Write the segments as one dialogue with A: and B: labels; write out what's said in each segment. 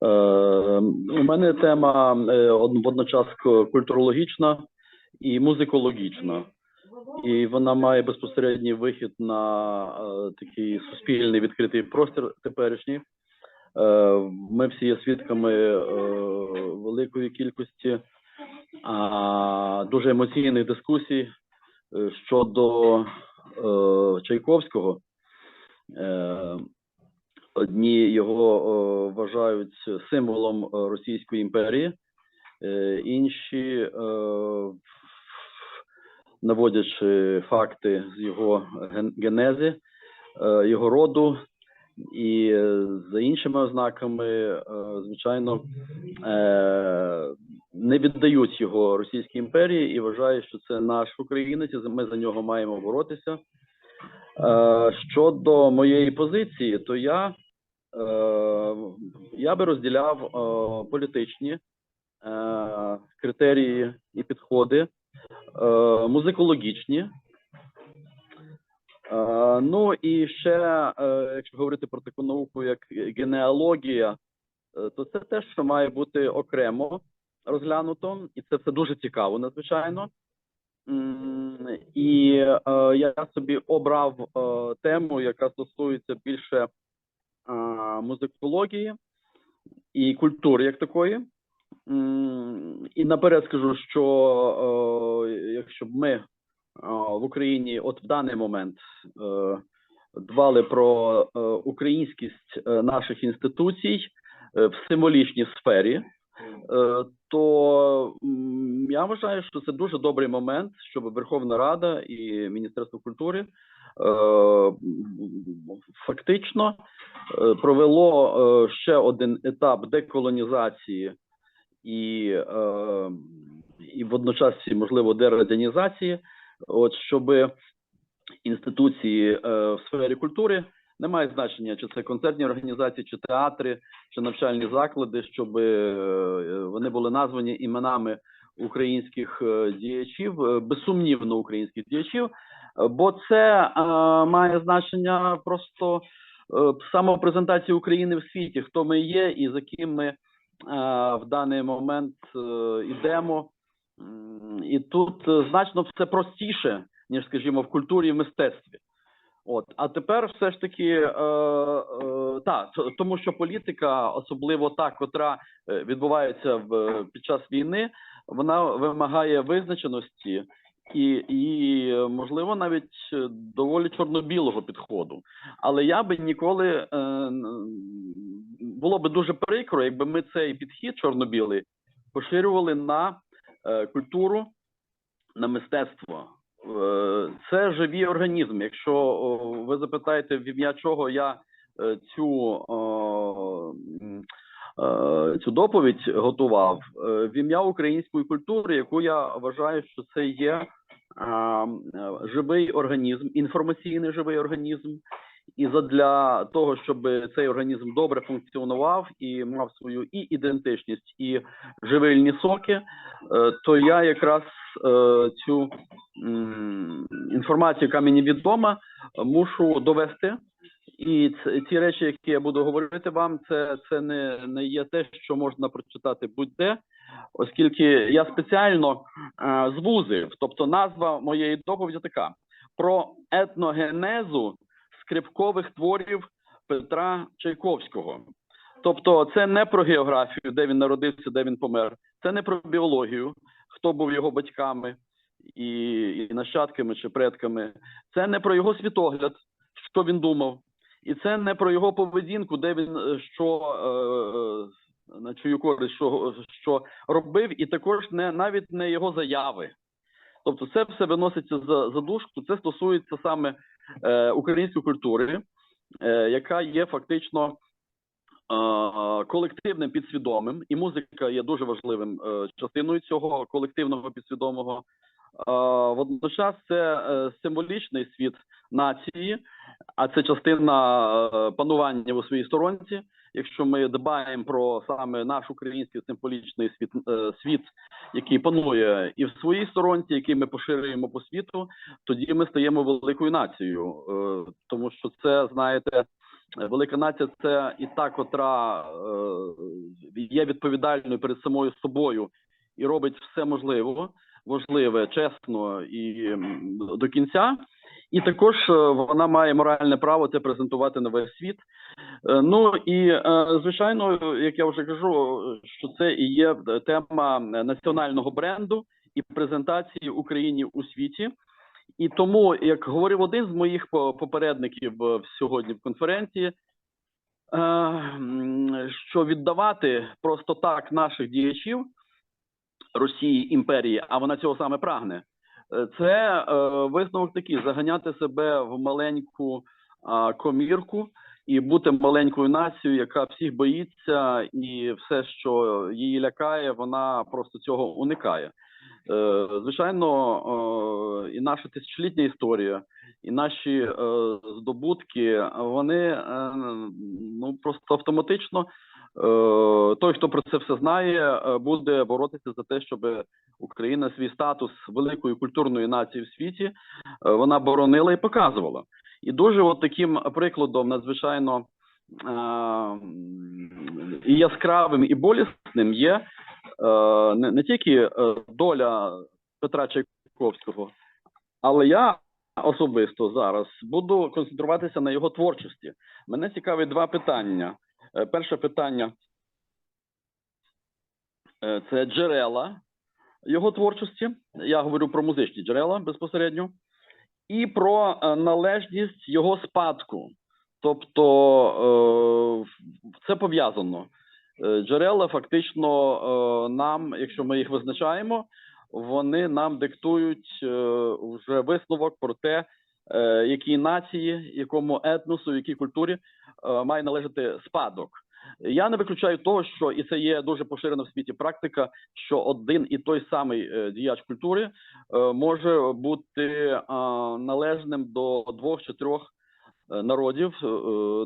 A: У мене тема е, водночас культурологічна і музикологічна. І вона має безпосередній вихід на е, такий суспільний відкритий простір теперішній. Е, Ми всі є свідками е, великої кількості дуже емоційних дискусій е, щодо е, Чайковського. Одні його е, вважають символом е, Російської імперії, е, інші, наводячи факти з його ген- генези, його роду, і за іншими ознаками, звичайно, не віддають його Російській імперії і вважають, що це наш українець, і ми за нього маємо боротися. Щодо моєї позиції, то я, я би розділяв е, політичні е, критерії і підходи, е, музикологічні. Е, Ну і ще, е, якщо говорити про таку науку, як генеалогія, е, то це те, що має бути окремо розглянуто, і це все дуже цікаво, надзвичайно. І е, я собі обрав е, тему, яка стосується більше е, музикології і культури як такої. І наперед скажу, що е, якщо б ми е, в Україні, от в даний момент, е, дбали про українськість наших інституцій в символічній сфері, то я вважаю, що це дуже добрий момент, щоб Верховна Рада і Міністерство культури фактично е, провело е, ще один етап деколонізації і, е, і водночас, можливо, дерадянізації, от щоб інституції е, в сфері культури не має значення, чи це концертні організації, чи театри, чи навчальні заклади, щоб е, вони були названі іменами українських е, діячів, е, безсумнівно українських діячів, е, бо це е, має значення просто е, самопрезентації України в світі, хто ми є і за ким ми е, в даний момент е, йдемо. І тут е, значно все простіше, ніж, скажімо, в культурі і в мистецтві. От, а тепер все ж таки, е, е, та, тому що політика, особливо та, котра е, відбувається в, під час війни, вона вимагає визначеності і, і можливо навіть е, доволі чорно-білого підходу. Але я би ніколи е, було би дуже прикро, якби ми цей підхід чорно-білий поширювали на е, культуру, на мистецтво. Е, Це живі організми. Якщо о, ви запитаєте, в ім'я чого я е, цю, о, е, цю доповідь готував, е, в ім'я української культури, яку я вважаю, що це є живий організм, інформаційний живий організм. І задля того, щоб цей організм добре функціонував і мав свою і ідентичність, і живильні соки, е, то я якраз е, цю інформацію, яка мені відома, мушу довести. І ц- ці речі, які я буду говорити вам, це, це не, не є те, що можна прочитати будь-де, оскільки я спеціально е, звузив. Тобто, назва моєї доповіді така: про етногенезу скрипкових творів Петра Чайковського. Тобто, це не про географію, де він народився, де він помер, це не про біологію, хто був його батьками і, і нащадками чи предками. Це не про його світогляд, що він думав, і це не про його поведінку, де він е, що е, на чию користь що, що робив, і також не навіть не його заяви. Тобто, це все виноситься за задушку. Це стосується саме е, української культури, е, яка є фактично е, колективним підсвідомим, і музика є дуже важливим е, частиною цього колективного підсвідомого. Е, водночас це е, символічний світ нації, а це частина е, панування у своїй сторонці. Якщо ми дбаємо про саме наш український символічний світ, світ, який панує і в своїй сторонці, який ми поширюємо по світу, тоді ми стаємо великою нацією, тому що це знаєте, Велика нація це і та, котра є відповідальною перед самою собою і робить все можливе, важливе, чесно і до кінця. І також е, вона має моральне право це презентувати на весь світ. Е, Ну і е, звичайно, як я вже кажу, що це і є тема національного бренду і презентації Україні у світі. І тому, як говорив один з моїх попередників сьогодні в конференції, що віддавати просто так наших діячів Росії імперії, а вона цього саме прагне. е, Це е, висновок такий: заганяти себе в маленьку а, комірку і бути маленькою нацією, яка всіх боїться, і все, що її лякає, вона просто цього уникає. Е, Звичайно, е, і наша тисячолітня історія, і наші е, здобутки, вони е, ну просто автоматично. Е, Той, хто про це все знає, е, буде боротися за те, щоб Україна свій статус великої культурної нації в світі е, вона боронила і показувала. І дуже от таким прикладом надзвичайно і яскравим, і болісним є не, тільки доля Петра Чайковського, але я особисто зараз буду концентруватися на його творчості. Мене цікавить два питання. Е, Перше питання е, це джерела його творчості. Я говорю про музичні джерела безпосередньо, і про е, належність його спадку. Тобто це пов'язано. Джерела фактично нам, якщо ми їх визначаємо, вони нам диктують вже висновок про те, якій нації, якому етносу, якій культурі е, має належати спадок. Я не виключаю того, що і це є дуже поширена в світі практика, що один і той самий е, діяч культури е, може бути е, належним до двох чи трьох е, народів. Е,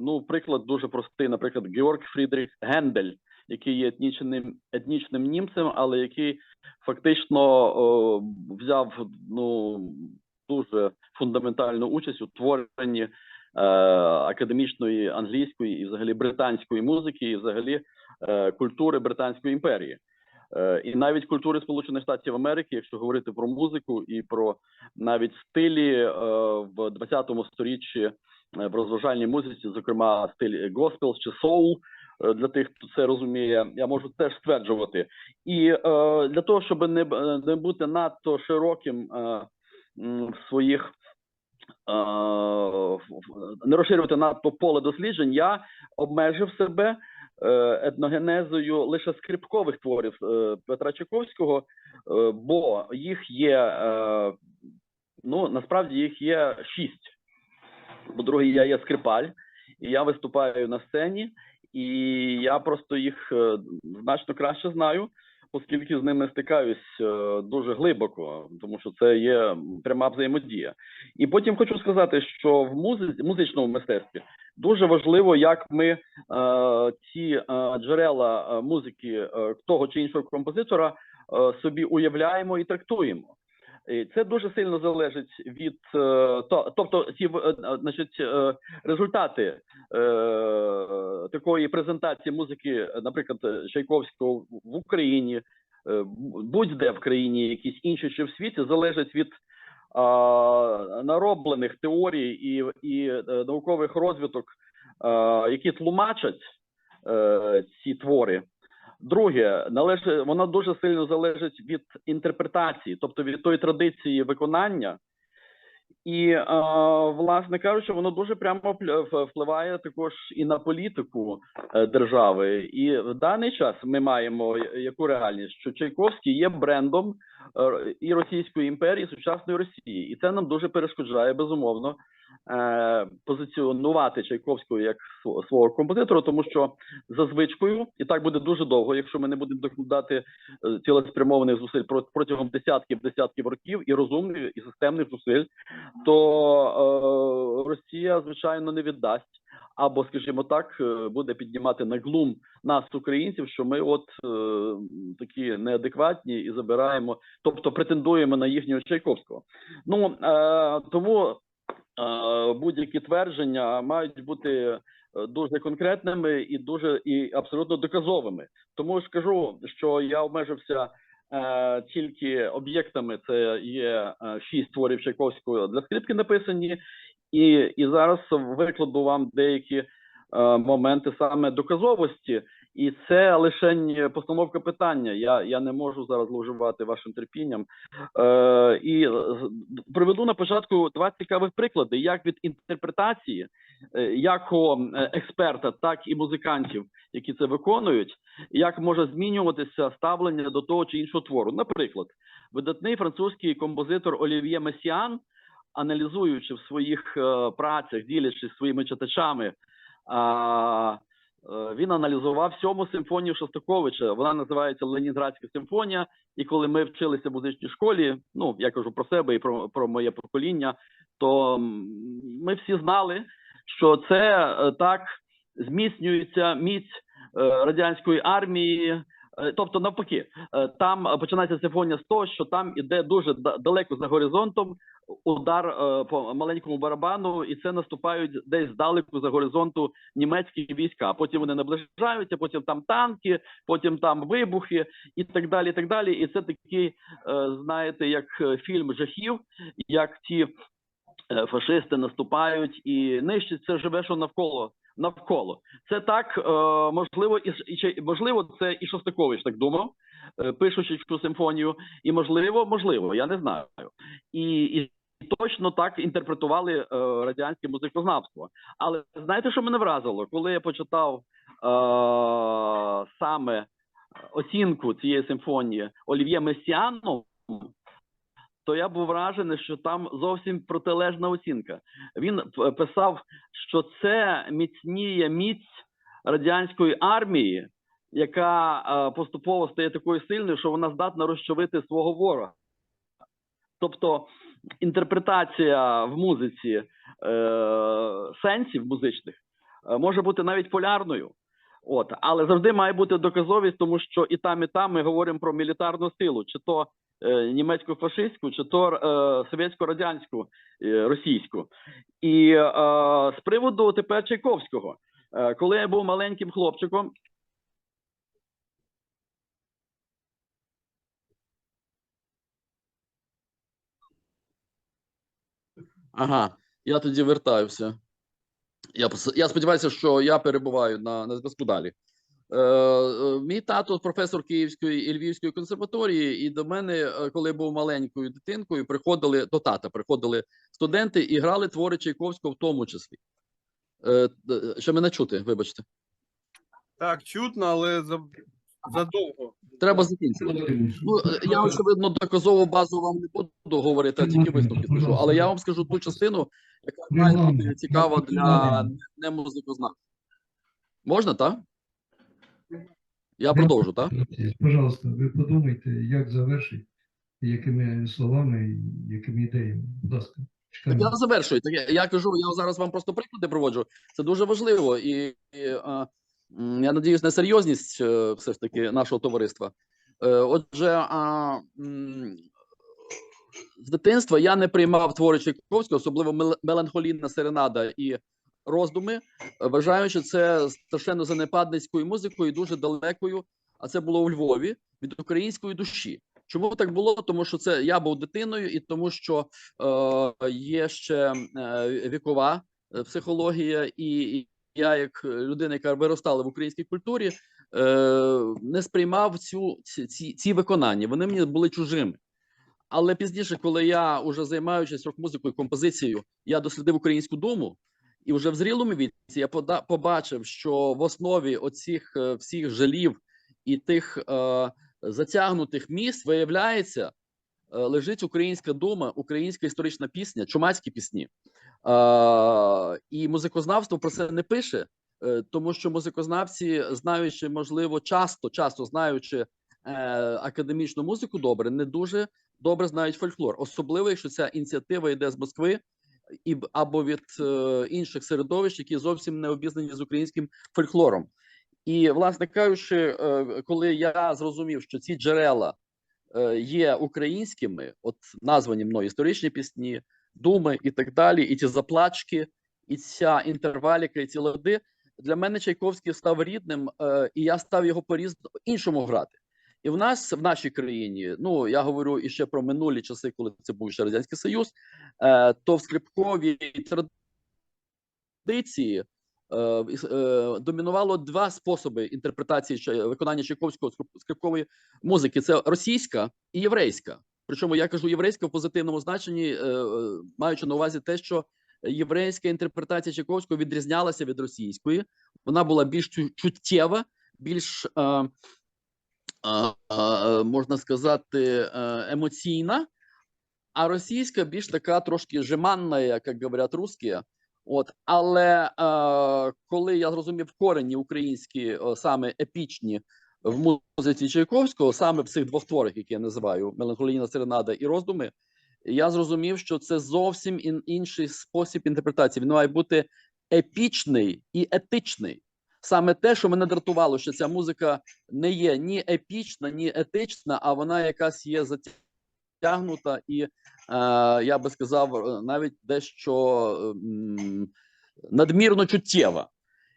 A: Ну, приклад дуже простий, наприклад, Георг Фрідріх Гендель, який є етнічним етнічним німцем, але який фактично е, взяв ну дуже фундаментальну участь у творенні е, академічної англійської і взагалі британської музики, і взагалі е, культури Британської імперії. Е, І навіть культури Сполучених Штатів Америки, якщо говорити про музику і про навіть стилі е, в 20 сторіччі е, в розважальній музиці, зокрема стиль госпел чи соул, для тих, хто це розуміє, я можу теж стверджувати. І для того, щоб не, бути надто широким в своїх не розширювати надто поле досліджень, я обмежив себе е, етногенезою лише скрипкових творів е, Петра Чайковського, е, бо їх є ну насправді їх є шість. По-друге, я є скрипаль, і я виступаю на сцені, і я просто їх значно краще знаю, оскільки з ними стикаюсь е, дуже глибоко, тому що це є пряма взаємодія. І потім хочу сказати, що в музиці, музичному мистецтві дуже важливо, як ми е, ці е, джерела музики того чи іншого композитора собі уявляємо і трактуємо. Це дуже сильно залежить від е, тобто в- е, е, значить, результати такої презентації музики, наприклад, Чайковського в Україні, будь-де в країні, якісь інші чи в світі, залежать від нароблених теорій і, і наукових розвиток, які тлумачать ці твори. Друге, належить, воно дуже сильно залежить від інтерпретації, тобто від тої традиції виконання. І, е, власне кажучи, воно дуже прямо впливає також і на політику е, держави. І в даний час ми маємо яку реальність, що Чайковський є брендом е, і Російської імперії, і сучасної Росії, і це нам дуже перешкоджає безумовно е, позиціонувати Чайковського як свого композитора, тому що за звичкою, і так буде дуже довго, якщо ми не будемо докладати е, цілеспрямованих зусиль протягом десятків десятків років і розумних і системних зусиль, то е, Росія звичайно не віддасть. Або, скажімо так, е, буде піднімати на глум нас, українців, що ми от е, такі неадекватні і забираємо, тобто претендуємо на їхнього Чайковського. Ну е, тому е, будь-які твердження мають бути е, дуже конкретними і дуже і абсолютно доказовими. Тому скажу, що я обмежився е, тільки об'єктами. Це є е, шість творів Чайковського для скрипки написані, і, і зараз викладу вам деякі е, моменти саме доказовості. І це лише постановка питання. Я, я не можу зараз зловживати вашим терпінням. Е, і приведу на початку два цікавих приклади, як від інтерпретації, е, як експерта, так і музикантів, які це виконують, як може змінюватися ставлення до того чи іншого твору. Наприклад, видатний французький композитор Олів'є Месіан, аналізуючи в своїх е, працях, ділячись своїми читачами. Е, він аналізував сьому симфонію Шостаковича. Вона називається Ленінградська симфонія. І коли ми вчилися в музичній школі, ну я кажу про себе і про, про моє покоління, то ми всі знали, що це е, так зміцнюється міць е, радянської армії. Е, Тобто, навпаки, е, там починається симфонія з того, що там іде дуже далеко за горизонтом удар е, по маленькому барабану, і це наступають десь здалеку за горизонту німецькі війська. Потім вони наближаються, потім там танки, потім там вибухи і так далі. І так далі. І це такий, знаєте, як фільм жахів, як ті фашисти наступають і нищать це живе, що навколо. Навколо це так е, можливо, і, можливо, це і Шостакович так думав, е, пишучи цю симфонію, і можливо, можливо, я не знаю. І, і точно так інтерпретували е, радянське музикознавство. Але знаєте, що мене вразило, коли я почитав е, саме оцінку цієї симфонії Олів'є Месіану, то я був вражений, що там зовсім протилежна оцінка. Він писав, що це міцніє міць радянської армії, яка е, поступово стає такою сильною, що вона здатна розчавити свого ворога. Тобто інтерпретація в музиці е, сенсів музичних е, може бути навіть полярною. От, але завжди має бути доказовість, тому що і там, і там ми говоримо про мілітарну силу, чи то е, німецько-фашистську, чи то е, совєтсько-радянську, е, російську. І з приводу тепер Чайковського, коли я був маленьким хлопчиком,
B: Ага, я тоді вертаюся. Я, я сподіваюся, що я перебуваю на, на зв'язку далі. Е, е, мій тато професор Київської і Львівської консерваторії, і до мене, е, коли я був маленькою дитинкою, приходили до тата, приходили студенти і грали твори Чайковського в тому числі. Що мене чути, вибачте.
C: Так, чутно, але задовго.
B: Треба закінчувати. Ну, я очевидно доказову базу вам не буду говорити, а тільки висновки скажу. Але я вам скажу ту частину, яка цікава для не музикознавців. Можна, так? Я продовжу, так?
D: Пожалуйста, ви подумайте, як завершить, якими словами, якими ідеями. Будь ласка,
B: Так я завершую. Так я, я кажу, я зараз вам просто приклади проводжу. Це дуже важливо, і, і а, я надіюсь на серйозність е, все ж таки нашого товариства. Е, Отже, а, з дитинства я не приймав твори Чайковського, особливо мел- меланхолійна серенада і роздуми, вважаючи це страшенно занепадницькою музикою, дуже далекою. А це було у Львові від української душі. Чому так було? Тому що це я був дитиною, і тому що е, є ще е, вікова е, психологія, і, я, як людина, яка виростала в українській культурі, е, не сприймав цю ці, ці виконання. Вони мені були чужими. Але пізніше, коли я уже займаючись рок-музикою, композицією, я дослідив українську думу, і вже в зрілому віці я побачив, що в основі оцих е, всіх жалів і тих е, затягнутих місць виявляється, е, лежить українська дума, українська історична пісня, чумацькі пісні. Е, і музикознавство про це не пише, е, тому що музикознавці, знаючи, можливо, часто, часто знаючи е, академічну музику добре, не дуже добре знають фольклор, особливо якщо ця ініціатива йде з Москви і або від е, інших середовищ, які зовсім не обізнані з українським фольклором. І, власне кажучи, е, коли я зрозумів, що ці джерела е, є українськими, от названі мною історичні пісні,
A: думи і так далі, і ті заплачки, і ця інтерваліка, і ці лади. Для мене Чайковський став рідним, е, і я став його по іншому грати. І в нас в нашій країні, ну я говорю іще про минулі часи, коли це був ще радянський союз, е, то в скрипковій традиції е, е, домінувало два способи інтерпретації виконання Чайковського скрипкової музики: це російська і єврейська. Причому я кажу єврейська в позитивному значенні, маючи на увазі те, що єврейська інтерпретація Чайковського відрізнялася від російської. Вона була більш чуттєва, більш е, можна сказати, е, емоційна, а російська більш така трошки жеманна, як говорять русські. От, але е, коли я зрозумів корені українські, е, саме епічні в музиці Чайковського, саме в цих двох творах, які я називаю Меланхолійна серенада і роздуми, я зрозумів, що це зовсім ін- інший спосіб інтерпретації. Він має бути епічний і етичний. Саме те, що мене дратувало, що ця музика не є ні епічна, ні етична, а вона якась є затягнута і, е, я би сказав, е, навіть дещо м, надмірно чуттєва.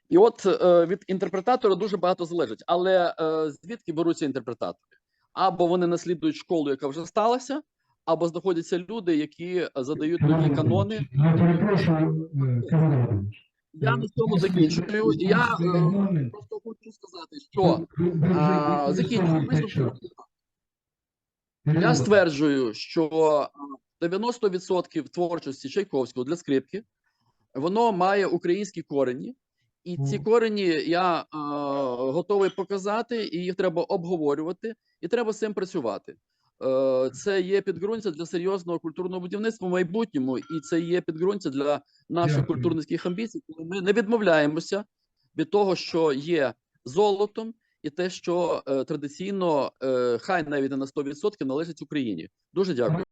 A: І от е, від інтерпретатора дуже багато залежить. Але е, звідки беруться інтерпретатори? Або вони наслідують школу, яка вже сталася, або знаходяться люди, які задають тоді канони.
B: Я перепрошую, е, Кирило Володимирович.
A: Я на цьому закінчую. Я е, просто хочу сказати, що
B: використовуєте
A: закінчую. Я стверджую, що 90% творчості Чайковського для скрипки воно має українські корені, і ці корені я а, готовий показати, і їх треба обговорювати, і треба з цим працювати. Е, Це є підґрунтя для серйозного культурного будівництва в майбутньому, і це є підґрунтя для наших культурницьких амбіцій, коли ми не відмовляємося від того, що є золотом, і те, що е, традиційно, е, хай навіть не на 100% належить Україні. Дуже дякую.